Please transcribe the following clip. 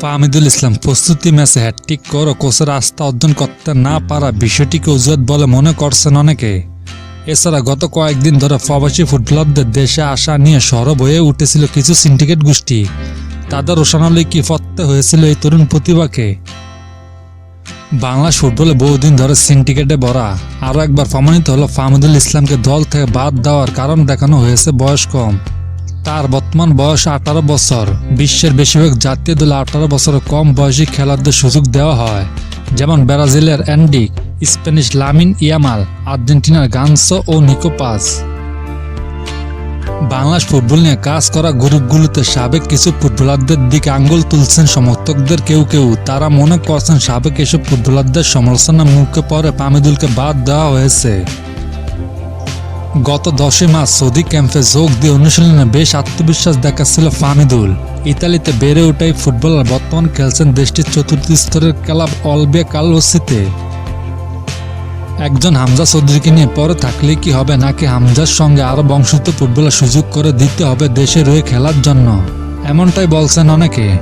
ফাহমিদুল ইসলাম, প্রস্তুতি ম্যাচে হ্যাট্রিক করে, কোচের আস্থা অর্জন করতে না পারা বিষয়টিকে উজুয়াত বলে মনে করছেন অনেকে। এছাড়া গত কয়েকদিন ধরে প্রবাসী ফুটবলারদের দেশে আসা নিয়ে সরব হয়ে উঠেছিল কিছু সিন্ডিকেট গোষ্ঠী। তাদের রোশানালি কি ফত্তে হয়েছিল এই তরুণ প্রতিভাকে। বাংলা ফুটবলে বহুদিন ধরে সিন্ডিকেটে ভরা। আরও একবার প্রমাণিত হলো ফাহমুদুল ইসলামকে দল থেকে বাদ দেওয়ার কারণ দেখানো হয়েছে বয়স কম। তার বর্তমান বয়স আঠারো বছর। বিশ্বের বেশিরভাগ জাতীয় দলে আঠারো বছরের কম বয়সী খেলাদের সুযোগ দেওয়া হয়, যেমন ব্রাজিলের অ্যান্ডি, স্প্যানিশ লামিন ইয়ামাল, আর্জেন্টিনার গানসো ও নিকোপাস বাংলাদেশ ফুটবল নিয়ে কাজ করা গ্রুপগুলোতে সাবেক কিছু ফুটবলারদের দিকে আঙ্গুল তুলছেন সমর্থকদের কেউ কেউ। তারা মনে করছেন সাবেক এসব ফুটবলারদের সমালোচনার মুখে পরে পামিদুলকে বাদ দেওয়া হয়েছে। গত দশই মার্চ সৌদি ক্যাম্পে যোগ দিয়ে অনুশীলনে বেশ আত্মবিশ্বাস দেখাচ্ছিল ফামিদুল ইতালিতে বেড়ে ওঠাই ফুটবলার বর্তমান খেলছেন দেশটির চতুর্থ স্তরের ক্লাব অলবে কালওসিতে। একজন হামজা চৌধুরীকে নিয়ে পরে থাকলে কি হবে নাকি হামজার সঙ্গে আরও বংশত ফুটবলার সুযোগ করে দিতে হবে দেশের হয়ে খেলার জন্য? এমনটাই বলছেন অনেকে।